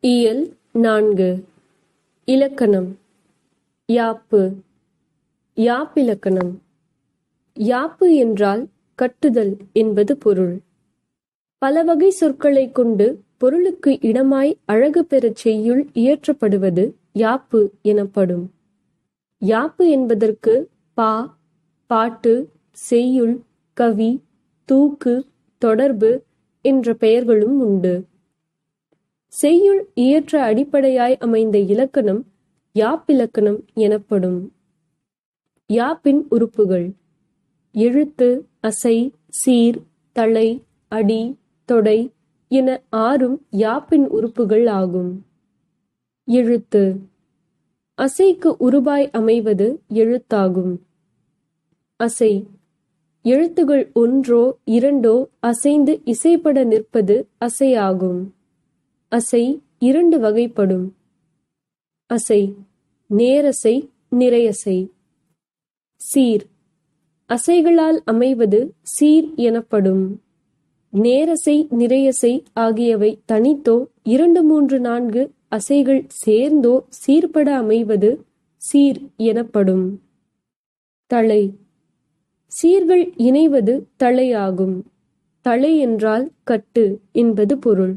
இயல் நான்கு. இலக்கணம். யாப்பு. யாப்பிலக்கணம். யாப்பு என்றால் கட்டுதல் என்பது பொருள். பல வகை சொற்களைக் கொண்டு பொருளுக்கு இடமாய் அழகு பெறச் செய்யுள் இயற்றப்படுவது யாப்பு எனப்படும். யாப்பு என்பதற்கு பா பாட்டு செய்யுள் கவி தூக்கு தொடர்பு என்ற பெயர்களும் உண்டு. செய்யுள் இயற்ற அடிப்படையாய் அமைந்த இலக்கணம் யாப்பிலக்கணம் எனப்படும். யாப்பின் உறுப்புகள். எழுத்து அசை சீர் தலை அடி தொடை என ஆறும் யாப்பின் உறுப்புகள் ஆகும். எழுத்து. அசைக்கு உருபாய் அமைவது எழுத்தாகும். அசை. எழுத்துகள் ஒன்றோ இரண்டோ அசைந்து இசைப்பட நிற்பது அசையாகும். அசை இரண்டு வகைப்படும். அசை நேரசை நிறையசை. சீர் அசைகளால் அமைவது சீர் எனப்படும். நேரசை நிறையசை ஆகியவை தனித்தோ இரண்டு மூன்று நான்கு அசைகள் சேர்ந்தோ சீர்பட அமைவது சீர் எனப்படும். தளை சீர்கள் இணைவது தலையாகும் தலை என்றால் கட்டு என்பது பொருள்.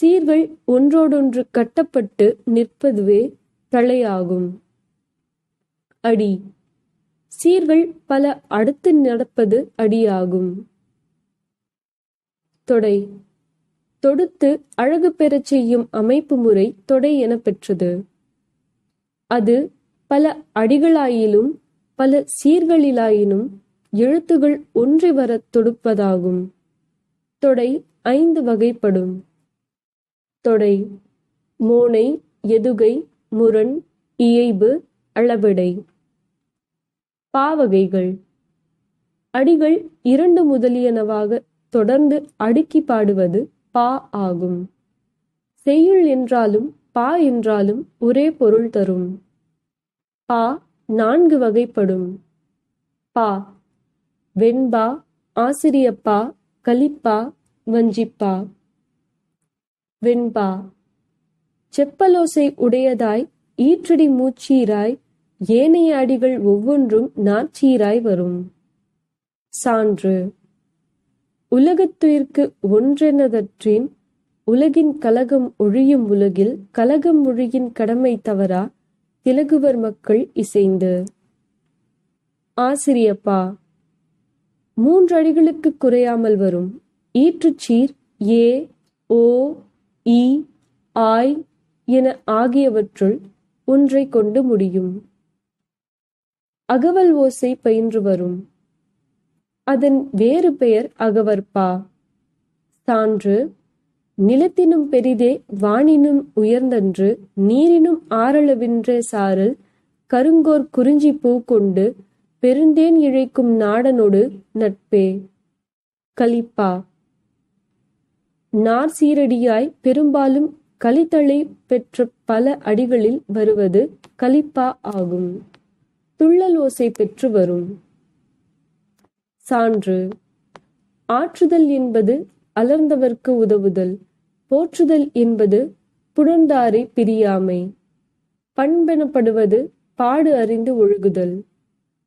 சீர்கள் ஒன்றோடொன்று கட்டப்பட்டு நிற்பதுவே தலையாகும் அடி. சீர்கள் பல அடுத்து நடப்பது அடியாகும். தொடை. தொடுத்து அழகு பெறச் செய்யும் அமைப்பு முறை தொடை என பெற்றது. அது பல அடிகளாயிலும் பல சீர்களிலாயினும் எழுத்துகள் ஒன்றி வர தொடுப்பதாகும். தொடை ஐந்து வகைப்படும். தொடை மோனை எதுகை முரண் இயைபு அளவிடை. பாவகைகள். அடிகள் இரண்டு முதலியனவாக தொடர்ந்து அடுக்கி பாடுவது பா ஆகும். செய்யுள் என்றாலும் பா என்றாலும் ஒரே பொருள் தரும். பா நான்கு வகைப்படும். பா வெண்பா ஆசிரியப்பா கலிப்பா வஞ்சிப்பா. வெண்பா. செப்பலோசை உடையதாய் ஈற்றடி மூச்சீராய் ஏனைய அடிகள் ஒவ்வொன்றும் நாச்சீராய் வரும். சான்று. உலகத்துயிர்க்கு ஒன்றெனதற்றின் உலகின் கலகம் ஒழியும் உலகில் கலகம் ஒழியின் கடமை தவறா திலகுவர் மக்கள் இசைந்து. ஆசிரியப்பா. மூன்று அடிகளுக்கு குறையாமல் வரும். ஈற்றுச்சீர் ஏ ஓ இ ஆய் என ஆகியவற்றுள் ஒன்றை கொண்டு முடியும். அகவல் ஓசை பயின்று வரும். அதன் வேறு பெயர் அகவற்பா. சான்று நிலத்தினும் பெரிதே வானினும் உயர்ந்தன்று நீரினும் ஆரளவின்ற சாரல் கருங்கோர் குறிஞ்சி பூ கொண்டு பெருந்தேன் இழைக்கும் நாடனொடு நட்பே. கலிப்பா. நார் சீரடியாய் பெரும்பாலும் கலித்தளை பெற்ற பல அடிகளில் வருவது கலிப்பா ஆகும். துள்ளல் ஓசை பெற்று வரும். சான்று. ஆற்றுதல் என்பது அலர்ந்தவர்க்கு உதவுதல். போற்றுதல் என்பது புணர்ந்தாரை பிரியாமை. பண்பெனப்படுவது பாடு அறிந்து ஒழுகுதல்.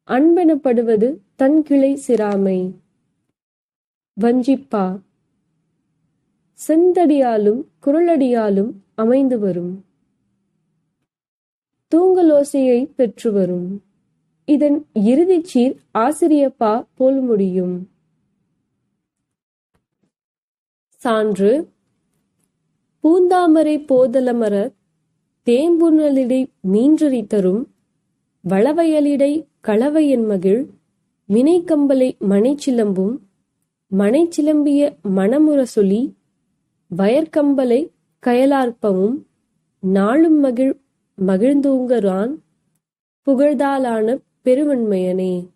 அன்பெனப்படுவது தன்கிளை சிராமை வஞ்சிப்பா. செந்தடியாலும் குரலடியாலும் அமைந்து வரும். தூங்கலோசையை பெற்று வரும். இதன் இறுதிச் சீர் ஆசிரியப்பா போல் முடியும். சான்று. பூந்தாமரை போதலமர தேம்புணலிடை மீன்றறி தரும் வளவயலிடை களவையன் மகிழ். வினைக்கம்பலை மனைச்சிலம்பும். மனைச்சிலம்பிய மணமுரசொலி. வயற்கம்பலை கயலார்ப்பமும் நாளும் மகிழ் மகிழ்ந்தூங்கரான் புகழ்தாலான பெருவன்மையனே.